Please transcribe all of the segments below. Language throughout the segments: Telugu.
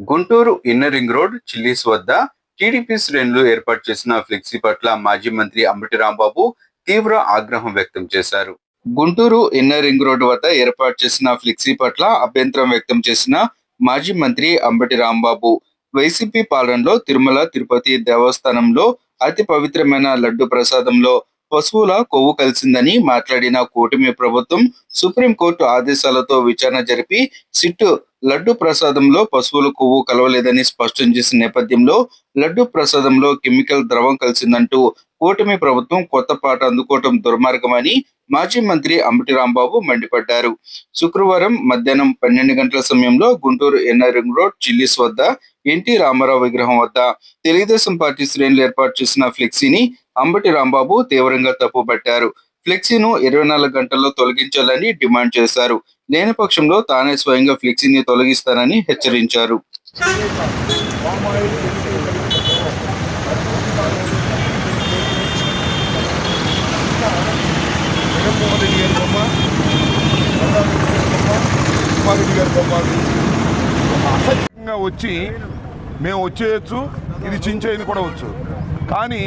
Guntur inner ring road Chillies వద్ద టీడీపీ శ్రేణులు ఏర్పాటు చేసిన ఫ్లెక్సీ పట్ల మాజీ మంత్రి అంబటి రాంబాబు తీవ్ర ఆగ్రహం వ్యక్తం చేశారు. గుంటూరు ఇన్నర్ రింగ్ రోడ్ వద్ద ఏర్పాటు చేసిన ఫ్లెక్సీ పట్ల అభ్యంతరం వ్యక్తం చేసిన మాజీ మంత్రి అంబటి రాంబాబు వైసీపీ పాలనలో తిరుమల తిరుపతి దేవస్థానంలో అతి పవిత్రమైన లడ్డు ప్రసాదంలో పశువుల కొవ్వు కలిసిందని మాట్లాడిన కూటమి ప్రభుత్వం సుప్రీంకోర్టు ఆదేశాలతో విచారణ జరిపి సిట్టు లడ్డు ప్రసాదంలో పశువుల కొవ్వు కలవలేదని స్పష్టం చేసిన నేపథ్యంలో లడ్డు ప్రసాదంలో కెమికల్ ద్రవం కలిసిందంటూ కూటమి ప్రభుత్వం కొత్త పాట అందుకోవటం దుర్మార్గమని మాజీ మంత్రి అంబటి రాంబాబు మండిపడ్డారు. శుక్రవారం మధ్యాహ్నం పన్నెండు గంటల సమయంలో Guntur NR ring road Chillies వద్ద ఎన్టీ రామారావు విగ్రహం వద్ద తెలుగుదేశం పార్టీ శ్రేణులు ఏర్పాటు చేసిన ఫ్లెక్సీని అంబటి రాంబాబు తీవ్రంగా తప్పుపట్టారు ఫ్లెక్సీను ఇరవై నాలుగు గంటల్లో తొలగించాలని డిమాండ్ చేశారు. లేని పక్షంలో తానే స్వయంగా ఫ్లెక్సీని తొలగిస్తానని హెచ్చరించారు. వచ్చి మేము వచ్చేయచ్చు ఇది చించేది కూడా వచ్చు. కానీ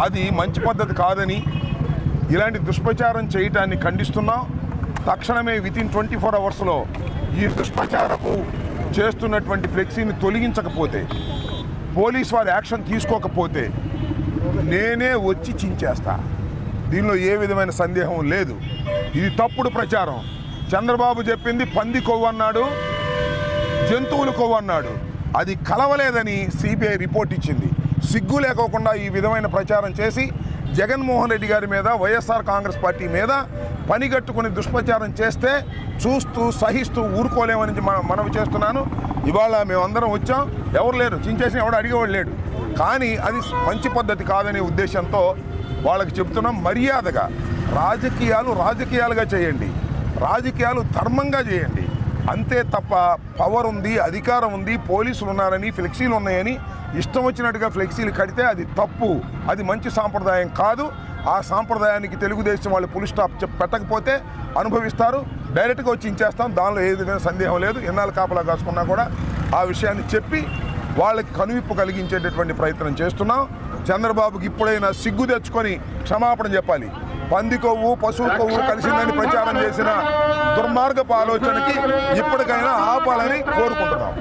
అది మంచి పద్ధతి కాదని ఇలాంటి దుష్ప్రచారం చేయటాన్ని ఖండిస్తున్నాం తక్షణమే విత్ ఇన్ ట్వంటీ ఫోర్ అవర్స్లో ఈ దుష్ప్రచారపు చేస్తున్నటువంటి ఫ్లెక్సీని తొలగించకపోతే పోలీస్ వారు యాక్షన్ తీసుకోకపోతే నేనే వచ్చి చించేస్తా. దీనిలో ఏ విధమైన సందేహం లేదు. ఇది తప్పుడు ప్రచారం. చంద్రబాబు చెప్పింది పంది కొవ్వు అన్నాడు జంతువులు కొవ్వు అన్నాడు. అది కలవలేదని సిబిఐ రిపోర్ట్ ఇచ్చింది. సిగ్గు లేకోకుండా ఈ విధమైన ప్రచారం చేసి జగన్మోహన్ రెడ్డి గారి మీద వైఎస్ఆర్ కాంగ్రెస్ పార్టీ మీద పనిగట్టుకుని దుష్ప్రచారం చేస్తే చూస్తూ సహిస్తూ ఊరుకోలేమని మనవి చేస్తున్నాను. ఇవాళ మేమందరం వచ్చాం. ఎవరు లేరు. చించేసిన ఎవడు అడిగేవాడు లేడు. కానీ అది మంచి పద్ధతి కాదనే ఉద్దేశంతో వాళ్ళకి చెప్తున్నాం మర్యాదగా. రాజకీయాలు రాజకీయాలుగా చేయండి. రాజకీయాలు ధర్మంగా చేయండి. అంతే తప్ప పవర్ ఉంది అధికారం ఉంది పోలీసులు ఉన్నారని ఫ్లెక్సీలు ఉన్నాయని ఇష్టం వచ్చినట్టుగా ఫ్లెక్సీలు కడితే అది తప్పు. అది మంచి సాంప్రదాయం కాదు. ఆ సాంప్రదాయానికి తెలుగుదేశం వాళ్ళు పులి స్టాప్ పెట్టకపోతే అనుభవిస్తారు. డైరెక్ట్గా వచ్చి ఇచ్చేస్తాం దానిలో ఏ విధమైన సందేహం లేదు. ఎన్నాళ్ళు కాపలా కాసుకున్నా కూడా ఆ విషయాన్ని చెప్పి వాళ్ళకి కనువిప్పు కలిగించేటటువంటి ప్రయత్నం చేస్తున్నాం. చంద్రబాబుకి ఇప్పుడైనా సిగ్గు తెచ్చుకొని క్షమాపణ చెప్పాలి. పంది కొవ్వు పశువు కొవ్వు కలిసిందని ప్రచారం చేసిన దుర్మార్గపు ఆలోచనకి ఇప్పటికైనా ఆపాలని కోరుకుంటున్నాం.